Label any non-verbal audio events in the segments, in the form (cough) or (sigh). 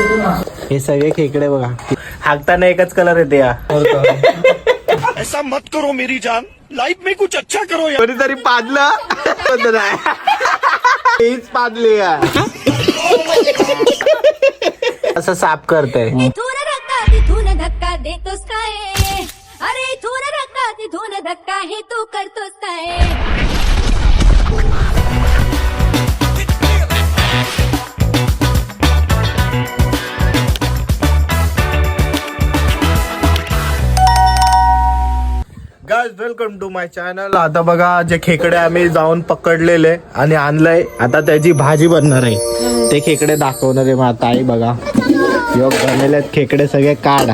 हे सगळे खेकडे बघा. हाकताना एकच कलर येते या. ऐसा मत करो मेरी जान. लाइफ में कुछ अच्छा करो यार. कोणीतरी. हीच पाडली या. असं साफ करतय. इथून रक्ता तिथून धक्का देतोस काय? अरे इथून रक्ता तिथून धक्का हे तू करतोस काय? Welcome to my channel. आता बघा जे खेकडे आम्ही जाऊन पकडलेले आणि आणलंय आता त्याची भाजी बनणार आहे. ते खेकडे दाखवणार आहे मग आता आई बघा. योग बनलेले खेकडे सगळे काढ.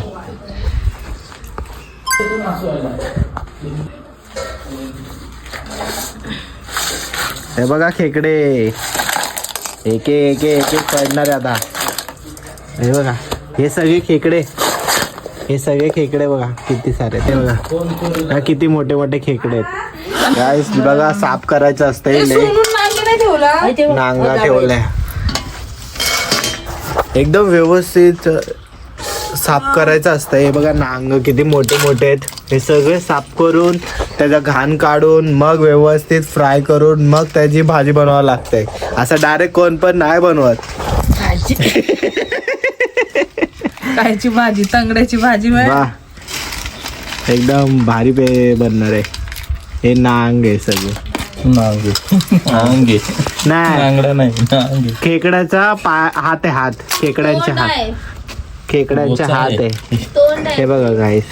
हे बघा खेकडे. एके एके एके पडणार आहे आता. हे बघा हे सगळे खेकडे. हे सगळे खेकडे बघा किती सारे ते बघा. हा किती मोठे मोठे खेकडे आहेत. गाईस बघा साफ करायचं असतं हे लय नांगा ठेवलाय. एकदम व्यवस्थित साफ करायचं असतं हे बघा नांग किती मोठे मोठे आहेत. हे सगळे साफ करून त्याचा घाण काढून मग व्यवस्थित फ्राय करून मग त्याची भाजी बनवावं लागते असं डायरेक्ट कोण पण नाही बनवत. (laughs) कायची भाजी तांगड्याची भाजी वा. एकदम भारी पे बनणार आहे. हे नांग आहे सगळं. नांगे नांगे नाही. नांगडा नाही नांगे खेकड्याचा पाय हात आहे हात. खेकड्यांचे हात. खेकड्यांचे बोचा हात आहे. आहे. हे बघा गाईस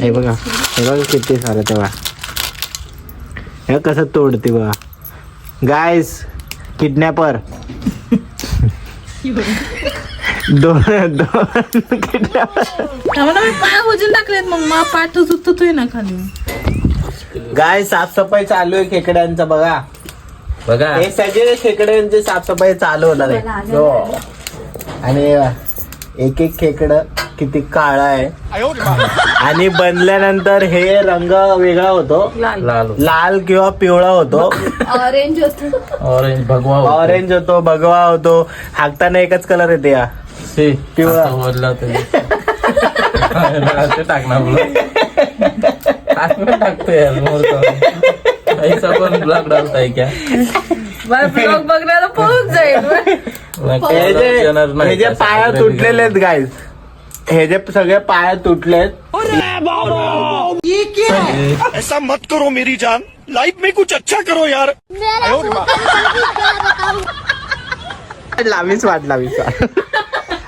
हे बघा. हे बघा किती सारं तेव्हा हे कसं तोडते बघा. गाईस किडनॅपर दोन दोन मी पाय वजन टाकलेत मग मा पाठ तुटतोय ना खाली. गाय साफसफाई चालू आहे खेकड्यांचा बघा. बघा. हे सगळे खेकड्यांची साफसफाई चालू होणार आहे. हो. आणि एक एक खेकड किती काळा आहे. आणि बनल्यानंतर हे रंग वेगळा होतो. लाल. लाल किंवा पिवळा होतो. ऑरेंज होत. ऑरेंज भगवा होता. ऑरेंज होतो भगवा होतो. हाकताना एकच कलर येते या. ते पिवळा. आता वरला ते. ते टाकणार बोला यार ऐसा पण ब्लॉक डालताय क्या? ब्लॉग बघण्याला पळून जाईल. हे जे हे जे पाया तुटलेले आहेत गाईज हे जे सगळे पाया तुटलेत. ऐसा मत करो मेरी जान। लाइफ में कुछ अच्छा करो यार। लावीच वाट वाट.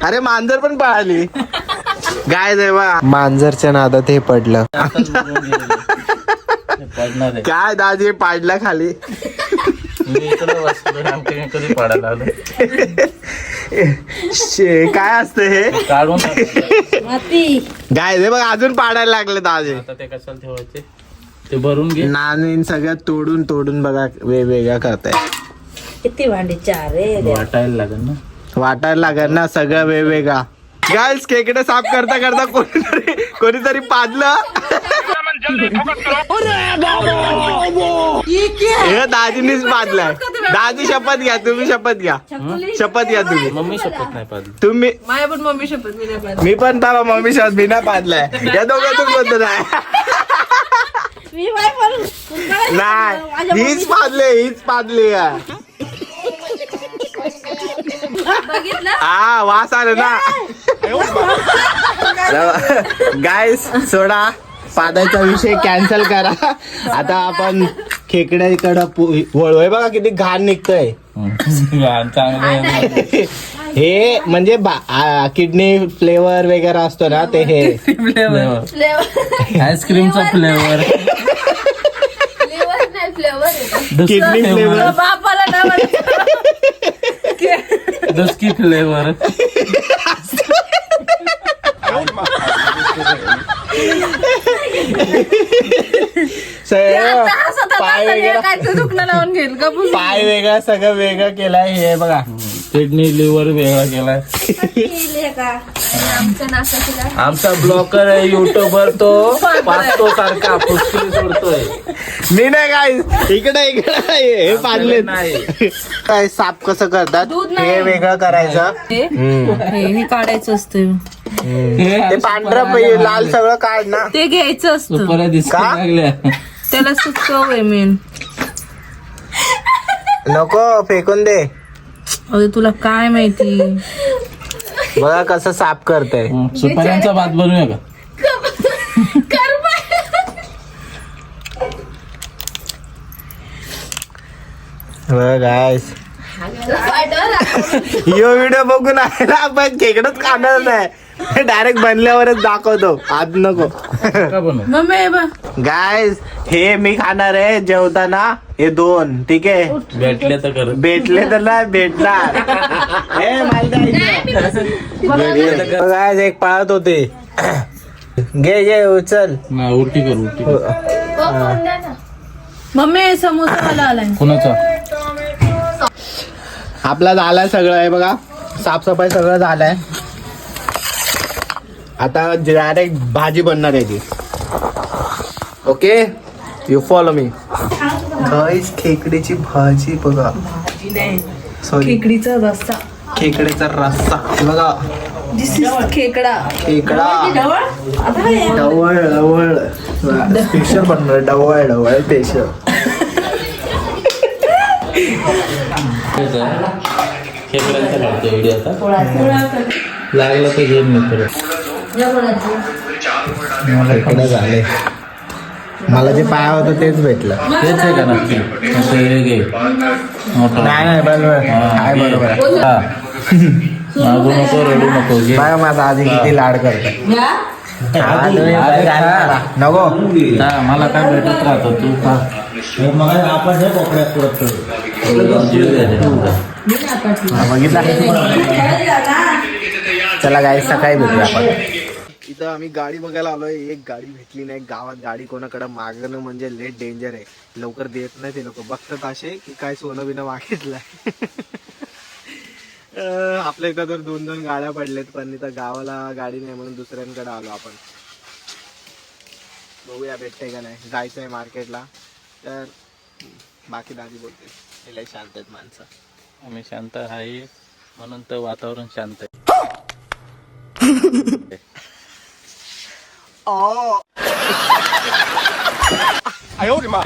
अरे मांजर पण पळाली. गाय देवा. मांजरच्या नादात हे पडलं. काय दाजी पाडला खाली. मी इकडे बसलो आमच्या कधी पडायला आलो? शे, काय असतं हे? काढून टाक. गाय दे बघ अजून पाडायला लागले दाजी आता ते कशाला ठेवायचे? ते भरून घे. नाणी सगळ्यात तोडून तोडून बघा वेगवेगळ्या करताय. किती भांडी? चार रे. वाटायला लागेल ना. वाटायला लागेल ना सगळं वेगवेगळा. गायस खेकडे साफ करता करता कोणीतरी कोणीतरी पाडलं? हे दाजीनीच पाडलाय. दाजी शपथ घ्या तुम्ही शपथ घ्या. शपथ घ्या तुम्ही. मम्मी शपथ नाही तुम्ही माझ्या पण मम्मी शपथ मी नाही पाहिजे मी पण बाबा मम्मी शपथ मी नाही पाडलाय. या दोघातून कोणतं नाही. नाही. हीच पाडले हीच पाडली हा वास आलं ना. गायस (laughs) सोडा. पादाचा विषय कॅन्सल करा. आता आपण खेकड्याकडं वळूय बघा किती घाण निघतंय. चांगलं आहे. हे म्हणजे किडनी फ्लेवर वगैरे असतो ना ते हे. फ्लेवर. आईस्क्रीमचा फ्लेवर. फ्लेवर. नाही फ्लेवर किडनी फ्लेवर दुसकी फ्लेवर. (laughs) (laughs) पाय वगैरे काय दुखणं लावून घेईल का पाय वेगळा सगळं वेगळं केलंय हे बघा. किडनी लिव्हर वेगळा केलाय. आमचा ब्लॉकर आहे युट्यूबर तो. पाचतो सारखा पुष्कळी सोडतोय. मी नाही काय इकडे इकडे हे पाडले नाही. काय साफ कसं करतात. हे वेगळं करायचं. हे हे हे काढायचं असतं. ते पांढरं पै- लाल सगळं काढ ना. ते घ्यायचं असतं. सुपाऱ्या का? दिसायला लागल्या. त्याला सुचव आहे मेन नको फेकून दे. अरे तुला काय माहिती? बघा कसं साफ करतय. हं, सुपाऱ्यांचा भात बनवूया का? गायस यो व्हिडिओ बघून आहे ना आपण खेकडच खाणार नाही डायरेक्ट बनल्यावरच दाखवतो. आज नको. मम्मी हे हे मी खाणार आहे जेवताना. हे दोन ठीक आहे? भेटले तर कर भेटले तर नाही भेटणार. (laughs) हे मला. गायस एक पाळत होते. घे घे उचल. ना उलटी कर उलटी मम्मी समोसा मला आलाय. कोणाचा? आपला झालाय सगळं आहे बघा. साफसफाई सगळं झालंय. आता डायरेक्ट भाजी बनणार आहे ती. Okay you follow me guys खेकडीची भाजी बघा. सॉरी खेकडीचा रस्सा. खेकड्याचा रस्सा. बघा. खेकडा. खेकडा. डवळ डवळ स्पेशल बनणार डवळ डवळ स्पेशल व्हिडिओ आता? लागला तर घेऊन मी परत. खेकडं झाले मला जे पाया होतं तेच भेटलं. तेच आहे का नक्की नाही. नाही बरोबर काय बरोबर आहे. हा. मागू नको रडू नको बघा माझा आधी किती लाड करतो नको. हा, मला काय भेटत राहतो? तू जीव द्या रे. हा, बघितला चला गाडी सकाळी भेटूया आपण. इथं आम्ही गाडी बघायला आलोय. एक गाडी भेटली नाही. गावात गाडी कोणाकडे मागणं म्हणजे लेट डेंजर आहे. लवकर देत नाही ते लोक. बघतात असे की काय सोनं बिनं मागितलंय. (laughs) आपल्या इथं तर दोन दोन गाड्या पडल्यात पण इथं गावाला गाडी नाही म्हणून दुसऱ्यांकडे आलो आपण. बघूया भेटते का नाही. जायचं आहे मार्केटला तर बाकी दादी बोलते. लय शांत आहेत माणसं. आम्ही शांत आहे. म्हणून तर वातावरण शांत आहे. (laughs) आयो रे मा.